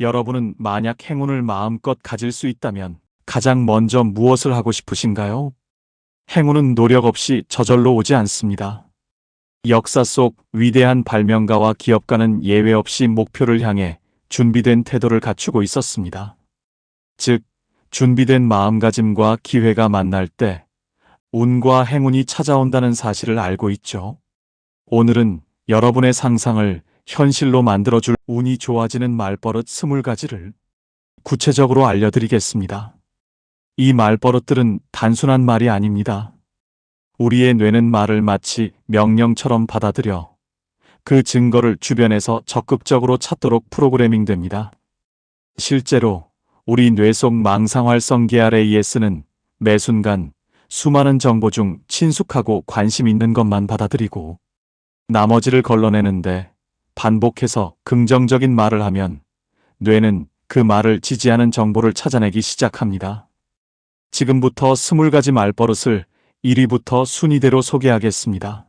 여러분은 만약 행운을 마음껏 가질 수 있다면 가장 먼저 무엇을 하고 싶으신가요? 행운은 노력 없이 저절로 오지 않습니다. 역사 속 위대한 발명가와 기업가는 예외 없이 목표를 향해 준비된 태도를 갖추고 있었습니다. 즉, 준비된 마음가짐과 기회가 만날 때 운과 행운이 찾아온다는 사실을 알고 있죠. 오늘은 여러분의 상상을 현실로 만들어줄 운이 좋아지는 말버릇 20가지를 구체적으로 알려드리겠습니다. 이 말버릇들은 단순한 말이 아닙니다. 우리의 뇌는 말을 마치 명령처럼 받아들여 그 증거를 주변에서 적극적으로 찾도록 프로그래밍 됩니다. 실제로 우리 뇌 속 망상활성 계열 AS는 매 순간 수많은 정보 중 친숙하고 관심 있는 것만 받아들이고 나머지를 걸러내는데 반복해서 긍정적인 말을 하면 뇌는 그 말을 지지하는 정보를 찾아내기 시작합니다. 지금부터 20가지 말버릇을 1위부터 순위대로 소개하겠습니다.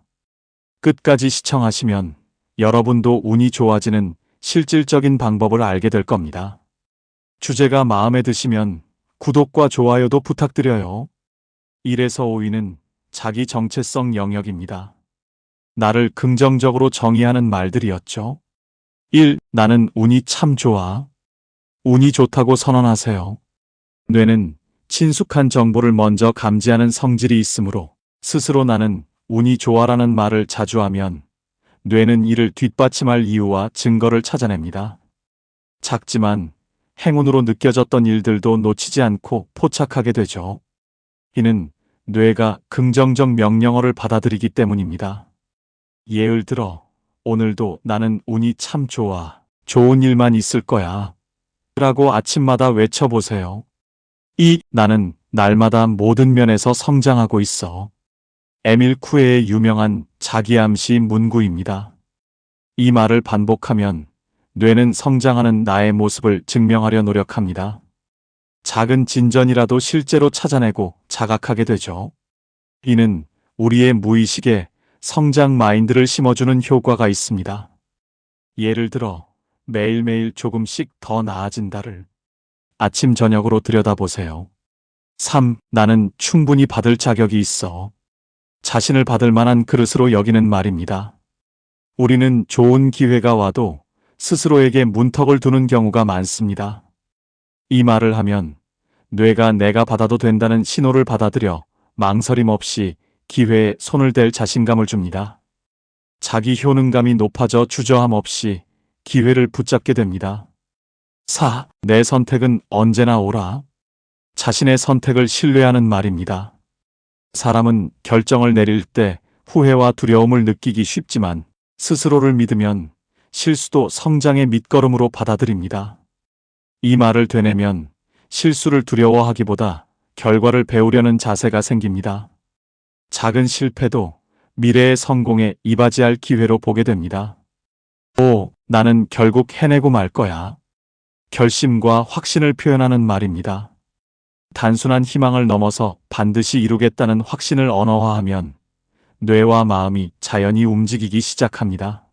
끝까지 시청하시면 여러분도 운이 좋아지는 실질적인 방법을 알게 될 겁니다. 주제가 마음에 드시면 구독과 좋아요도 부탁드려요. 1에서 5위는 자기 정체성 영역입니다. 나를 긍정적으로 정의하는 말들이었죠. 1. 나는 운이 참 좋아. 운이 좋다고 선언하세요. 뇌는 친숙한 정보를 먼저 감지하는 성질이 있으므로 스스로 나는 운이 좋아라는 말을 자주 하면 뇌는 이를 뒷받침할 이유와 증거를 찾아냅니다. 작지만 행운으로 느껴졌던 일들도 놓치지 않고 포착하게 되죠. 이는 뇌가 긍정적 명령어를 받아들이기 때문입니다. 예를 들어, 오늘도 나는 운이 참 좋아. 좋은 일만 있을 거야. 라고 아침마다 외쳐보세요. 이 나는 날마다 모든 면에서 성장하고 있어. 에밀 쿠에의 유명한 자기암시 문구입니다. 이 말을 반복하면 뇌는 성장하는 나의 모습을 증명하려 노력합니다. 작은 진전이라도 실제로 찾아내고 자각하게 되죠. 이는 우리의 무의식에 성장 마인드를 심어주는 효과가 있습니다. 예를 들어 매일매일 조금씩 더 나아진다를 아침 저녁으로 들여다보세요. 3. 나는 충분히 받을 자격이 있어. 자신을 받을 만한 그릇으로 여기는 말입니다. 우리는 좋은 기회가 와도 스스로에게 문턱을 두는 경우가 많습니다. 이 말을 하면 뇌가 내가 받아도 된다는 신호를 받아들여 망설임 없이 기회에 손을 댈 자신감을 줍니다. 자기 효능감이 높아져 주저함 없이 기회를 붙잡게 됩니다. 4. 내 선택은 언제나 옳아. 자신의 선택을 신뢰하는 말입니다. 사람은 결정을 내릴 때 후회와 두려움을 느끼기 쉽지만 스스로를 믿으면 실수도 성장의 밑거름으로 받아들입니다. 이 말을 되뇌면 실수를 두려워하기보다 결과를 배우려는 자세가 생깁니다. 작은 실패도 미래의 성공에 이바지할 기회로 보게 됩니다. 5. 나는 결국 해내고 말 거야. 결심과 확신을 표현하는 말입니다. 단순한 희망을 넘어서 반드시 이루겠다는 확신을 언어화하면 뇌와 마음이 자연히 움직이기 시작합니다.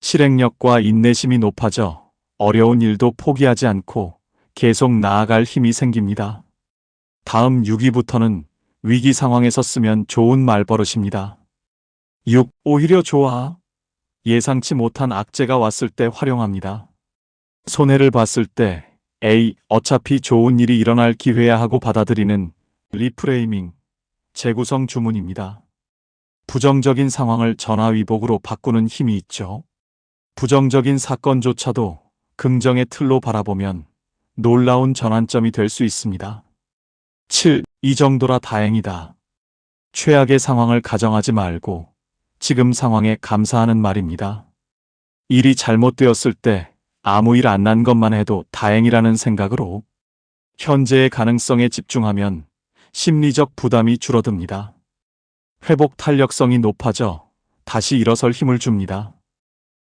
실행력과 인내심이 높아져 어려운 일도 포기하지 않고 계속 나아갈 힘이 생깁니다. 다음 6위부터는 위기 상황에서 쓰면 좋은 말버릇입니다. 6. 오히려 좋아. 예상치 못한 악재가 왔을 때 활용합니다. 손해를 봤을 때 A. 어차피 좋은 일이 일어날 기회야 하고 받아들이는 리프레이밍, 재구성 주문입니다. 부정적인 상황을 전화위복으로 바꾸는 힘이 있죠. 부정적인 사건조차도 긍정의 틀로 바라보면 놀라운 전환점이 될 수 있습니다. 7. 이 정도라 다행이다. 최악의 상황을 가정하지 말고 지금 상황에 감사하는 말입니다. 일이 잘못되었을 때 아무 일 안 난 것만 해도 다행이라는 생각으로 현재의 가능성에 집중하면 심리적 부담이 줄어듭니다. 회복 탄력성이 높아져 다시 일어설 힘을 줍니다.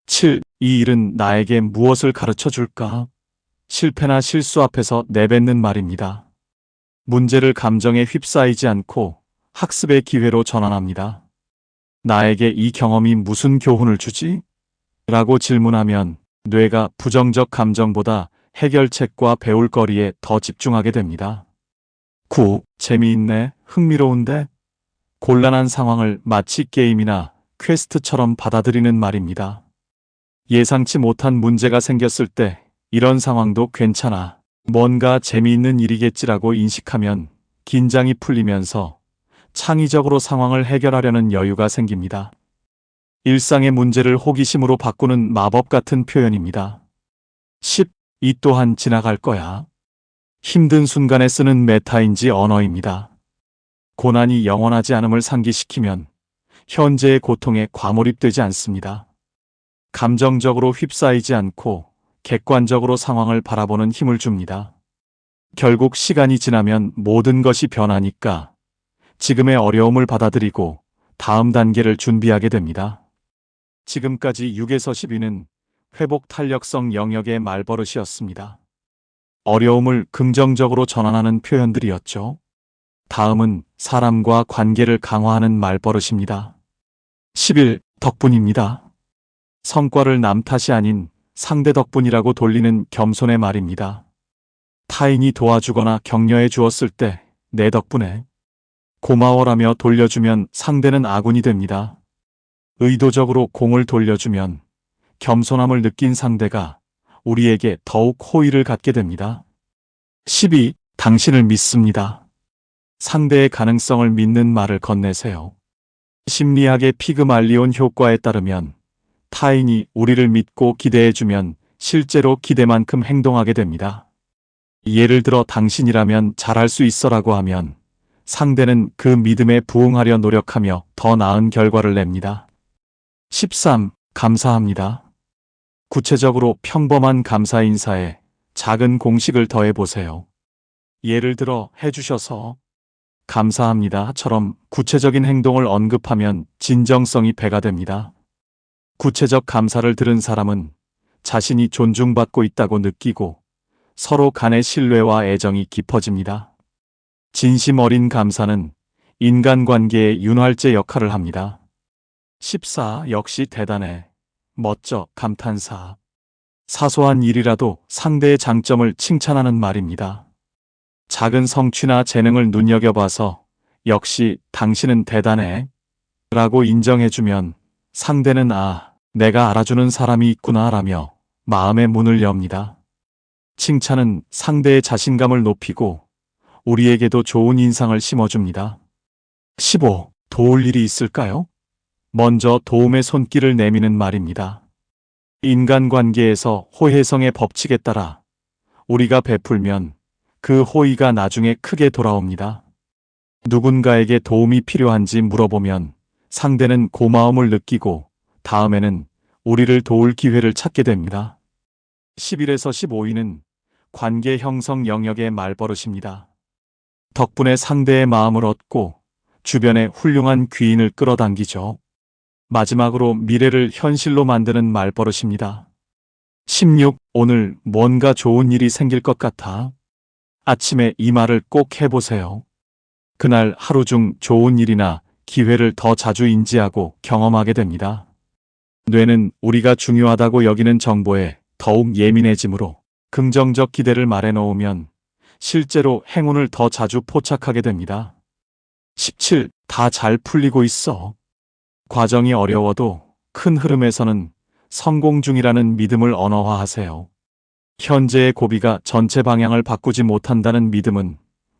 7. 이 일은 나에게 무엇을 가르쳐 줄까? 실패나 실수 앞에서 내뱉는 말입니다. 문제를 감정에 휩싸이지 않고 학습의 기회로 전환합니다. 나에게 이 경험이 무슨 교훈을 주지? 라고 질문하면 뇌가 부정적 감정보다 해결책과 배울 거리에 더 집중하게 됩니다. 9. 재미있네, 흥미로운데? 곤란한 상황을 마치 게임이나 퀘스트처럼 받아들이는 말입니다. 예상치 못한 문제가 생겼을 때 이런 상황도 괜찮아. 뭔가 재미있는 일이겠지라고 인식하면 긴장이 풀리면서 창의적으로 상황을 해결하려는 여유가 생깁니다. 일상의 문제를 호기심으로 바꾸는 마법 같은 표현입니다. 10. 이 또한 지나갈 거야. 힘든 순간에 쓰는 메타인지 언어입니다. 고난이 영원하지 않음을 상기시키면 현재의 고통에 과몰입되지 않습니다. 감정적으로 휩싸이지 않고 객관적으로 상황을 바라보는 힘을 줍니다. 결국 시간이 지나면 모든 것이 변하니까 지금의 어려움을 받아들이고 다음 단계를 준비하게 됩니다. 지금까지 6에서 12는 회복 탄력성 영역의 말버릇이었습니다. 어려움을 긍정적으로 전환하는 표현들이었죠. 다음은 사람과 관계를 강화하는 말버릇입니다. 11. 덕분입니다. 성과를 남 탓이 아닌 상대 덕분이라고 돌리는 겸손의 말입니다. 타인이 도와주거나 격려해 주었을 때 내 덕분에 고마워라며 돌려주면 상대는 아군이 됩니다. 의도적으로 공을 돌려주면 겸손함을 느낀 상대가 우리에게 더욱 호의를 갖게 됩니다. 12. 당신을 믿습니다. 상대의 가능성을 믿는 말을 건네세요. 심리학의 피그말리온 효과에 따르면 타인이 우리를 믿고 기대해주면 실제로 기대만큼 행동하게 됩니다. 예를 들어 당신이라면 잘할 수 있어라고 하면 상대는 그 믿음에 부응하려 노력하며 더 나은 결과를 냅니다. 13. 감사합니다. 구체적으로 평범한 감사 인사에 작은 공식을 더해 보세요. 예를 들어 해주셔서 감사합니다처럼 구체적인 행동을 언급하면 진정성이 배가 됩니다. 구체적 감사를 들은 사람은 자신이 존중받고 있다고 느끼고 서로 간의 신뢰와 애정이 깊어집니다. 진심 어린 감사는 인간관계의 윤활제 역할을 합니다. 14. 역시 대단해. 멋져. 감탄사. 사소한 일이라도 상대의 장점을 칭찬하는 말입니다. 작은 성취나 재능을 눈여겨봐서 역시 당신은 대단해. 라고 인정해주면 상대는 아, 내가 알아주는 사람이 있구나 라며 마음의 문을 엽니다. 칭찬은 상대의 자신감을 높이고 우리에게도 좋은 인상을 심어줍니다. 15. 도울 일이 있을까요? 먼저 도움의 손길을 내미는 말입니다. 인간관계에서 호혜성의 법칙에 따라 우리가 베풀면 그 호의가 나중에 크게 돌아옵니다. 누군가에게 도움이 필요한지 물어보면 상대는 고마움을 느끼고 다음에는 우리를 도울 기회를 찾게 됩니다. 11에서 15위는 관계 형성 영역의 말버릇입니다. 덕분에 상대의 마음을 얻고 주변에 훌륭한 귀인을 끌어당기죠. 마지막으로 미래를 현실로 만드는 말버릇입니다. 16. 오늘 뭔가 좋은 일이 생길 것 같아. 아침에 이 말을 꼭 해보세요. 그날 하루 중 좋은 일이나 기회를 더 자주 인지하고 경험하게 됩니다. 뇌는 우리가 중요하다고 여기는 정보에 더욱 예민해지므로 긍정적 기대를 말해놓으면 실제로 행운을 더 자주 포착하게 됩니다. 17. 다 잘 풀리고 있어. 과정이 어려워도 큰 흐름에서는 성공 중이라는 믿음을 언어화하세요. 현재의 고비가 전체 방향을 바꾸지 못한다는 믿음은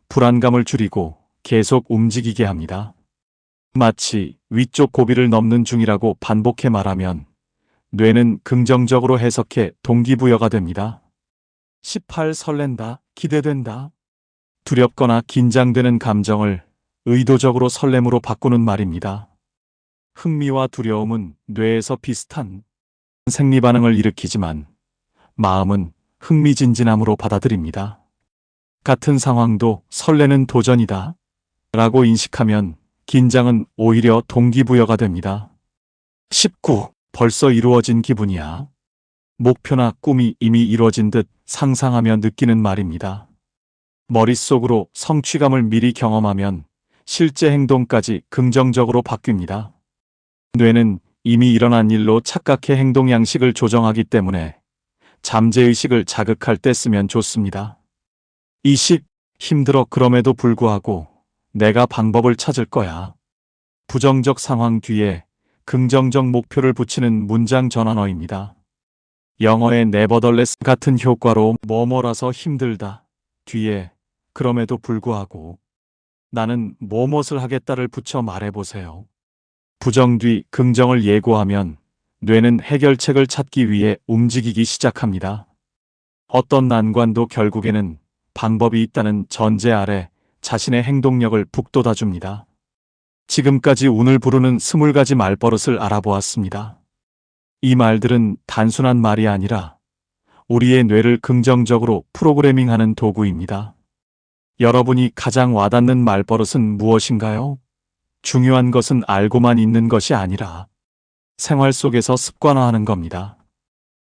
불안감을 줄이고 계속 움직이게 합니다. 마치 위쪽 고비를 넘는 중이라고 반복해 말하면 뇌는 긍정적으로 해석해 동기부여가 됩니다. 18. 설렌다, 기대된다. 두렵거나 긴장되는 감정을 의도적으로 설렘으로 바꾸는 말입니다. 흥미와 두려움은 뇌에서 비슷한 생리 반응을 일으키지만 마음은 흥미진진함으로 받아들입니다. 같은 상황도 설레는 도전이다. 라고 인식하면 긴장은 오히려 동기부여가 됩니다. 19. 벌써 이루어진 기분이야. 목표나 꿈이 이미 이루어진 듯 상상하며 느끼는 말입니다. 머릿속으로 성취감을 미리 경험하면 실제 행동까지 긍정적으로 바뀝니다. 뇌는 이미 일어난 일로 착각해 행동 양식을 조정하기 때문에 잠재의식을 자극할 때 쓰면 좋습니다. 20. 힘들어 그럼에도 불구하고 내가 방법을 찾을 거야. 부정적 상황 뒤에 긍정적 목표를 붙이는 문장 전환어입니다. 영어의 nevertheless 같은 효과로 뭐뭐라서 힘들다. 뒤에 그럼에도 불구하고 나는 뭐뭇을 하겠다를 붙여 말해보세요. 부정 뒤 긍정을 예고하면 뇌는 해결책을 찾기 위해 움직이기 시작합니다. 어떤 난관도 결국에는 방법이 있다는 전제 아래 자신의 행동력을 북돋아 줍니다. 지금까지 운을 부르는 스물 가지 말버릇을 알아보았습니다. 이 말들은 단순한 말이 아니라 우리의 뇌를 긍정적으로 프로그래밍하는 도구입니다. 여러분이 가장 와닿는 말버릇은 무엇인가요? 중요한 것은 알고만 있는 것이 아니라 생활 속에서 습관화하는 겁니다.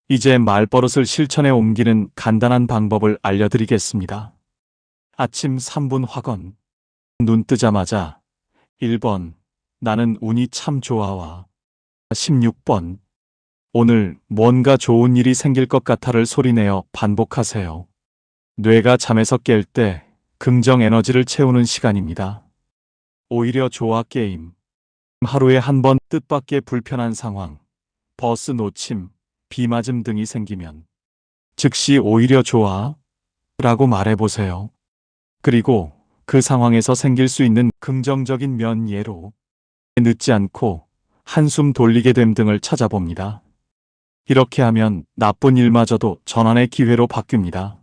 이제 말버릇을 실천에 옮기는 간단한 방법을 알려드리겠습니다. 아침 3분 확언. 눈 뜨자마자 1번. 나는 운이 참 좋아와. 16번. 오늘 뭔가 좋은 일이 생길 것 같아를 소리내어 반복하세요. 뇌가 잠에서 깰 때 긍정 에너지를 채우는 시간입니다. 오히려 좋아 게임. 하루에 한 번 뜻밖의 불편한 상황, 버스 놓침, 비 맞음 등이 생기면 즉시 오히려 좋아 라고 말해보세요. 그리고 그 상황에서 생길 수 있는 긍정적인 면 예로 늦지 않고 한숨 돌리게 됨 등을 찾아봅니다. 이렇게 하면 나쁜 일마저도 전환의 기회로 바뀝니다.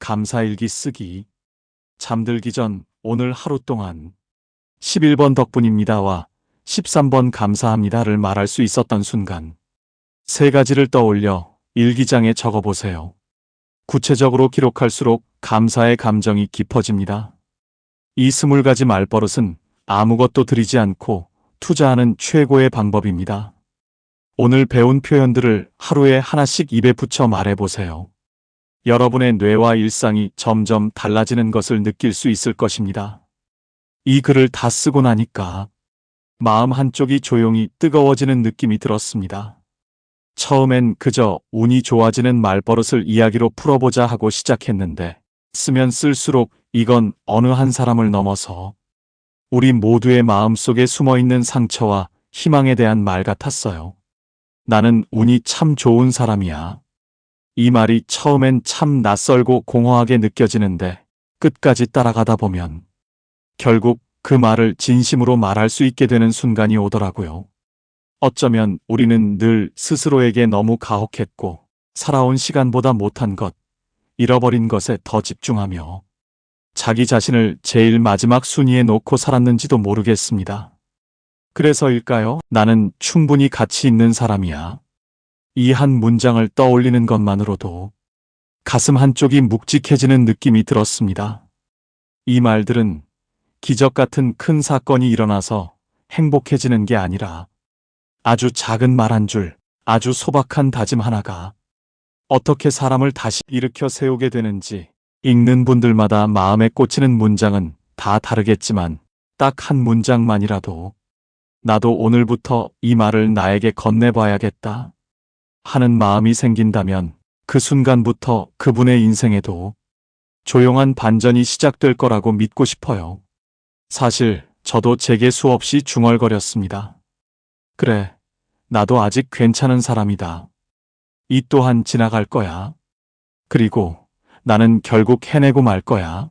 감사일기 쓰기. 잠들기 전 오늘 하루 동안 11번 덕분입니다와 13번 감사합니다를 말할 수 있었던 순간 세 가지를 떠올려 일기장에 적어보세요. 구체적으로 기록할수록 감사의 감정이 깊어집니다. 이 스물 가지 말버릇은 아무것도 들이지 않고 투자하는 최고의 방법입니다. 오늘 배운 표현들을 하루에 하나씩 입에 붙여 말해보세요. 여러분의 뇌와 일상이 점점 달라지는 것을 느낄 수 있을 것입니다. 이 글을 다 쓰고 나니까 마음 한쪽이 조용히 뜨거워지는 느낌이 들었습니다. 처음엔 그저 운이 좋아지는 말버릇을 이야기로 풀어보자 하고 시작했는데 쓰면 쓸수록 이건 어느 한 사람을 넘어서 우리 모두의 마음 속에 숨어 있는 상처와 희망에 대한 말 같았어요. 나는 운이 참 좋은 사람이야. 이 말이 처음엔 참 낯설고 공허하게 느껴지는데 끝까지 따라가다 보면 결국 그 말을 진심으로 말할 수 있게 되는 순간이 오더라고요. 어쩌면 우리는 늘 스스로에게 너무 가혹했고 살아온 시간보다 못한 것, 잃어버린 것에 더 집중하며 자기 자신을 제일 마지막 순위에 놓고 살았는지도 모르겠습니다. 그래서일까요? 나는 충분히 가치 있는 사람이야. 이 한 문장을 떠올리는 것만으로도 가슴 한쪽이 묵직해지는 느낌이 들었습니다. 이 말들은 기적 같은 큰 사건이 일어나서 행복해지는 게 아니라 아주 작은 말 한 줄, 아주 소박한 다짐 하나가 어떻게 사람을 다시 일으켜 세우게 되는지 읽는 분들마다 마음에 꽂히는 문장은 다 다르겠지만 딱 한 문장만이라도 나도 오늘부터 이 말을 나에게 건네봐야겠다 하는 마음이 생긴다면 그 순간부터 그분의 인생에도 조용한 반전이 시작될 거라고 믿고 싶어요. 사실 저도 제게 수없이 중얼거렸습니다. 그래, 나도 아직 괜찮은 사람이다. 이 또한 지나갈 거야. 그리고 나는 결국 해내고 말 거야.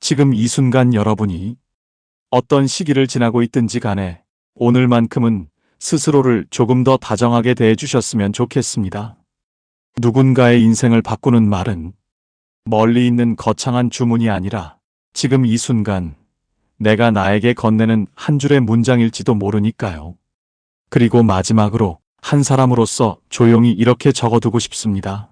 지금 이 순간 여러분이 어떤 시기를 지나고 있든지 간에 오늘만큼은 스스로를 조금 더 다정하게 대해 주셨으면 좋겠습니다. 누군가의 인생을 바꾸는 말은 멀리 있는 거창한 주문이 아니라 지금 이 순간 내가 나에게 건네는 한 줄의 문장일지도 모르니까요. 그리고 마지막으로 한 사람으로서 조용히 이렇게 적어두고 싶습니다.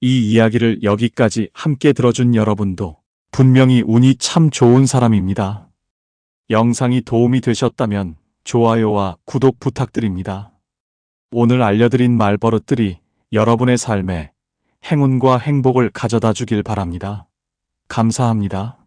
이 이야기를 여기까지 함께 들어준 여러분도 분명히 운이 참 좋은 사람입니다. 영상이 도움이 되셨다면 좋아요와 구독 부탁드립니다. 오늘 알려드린 말버릇들이 여러분의 삶에 행운과 행복을 가져다 주길 바랍니다. 감사합니다.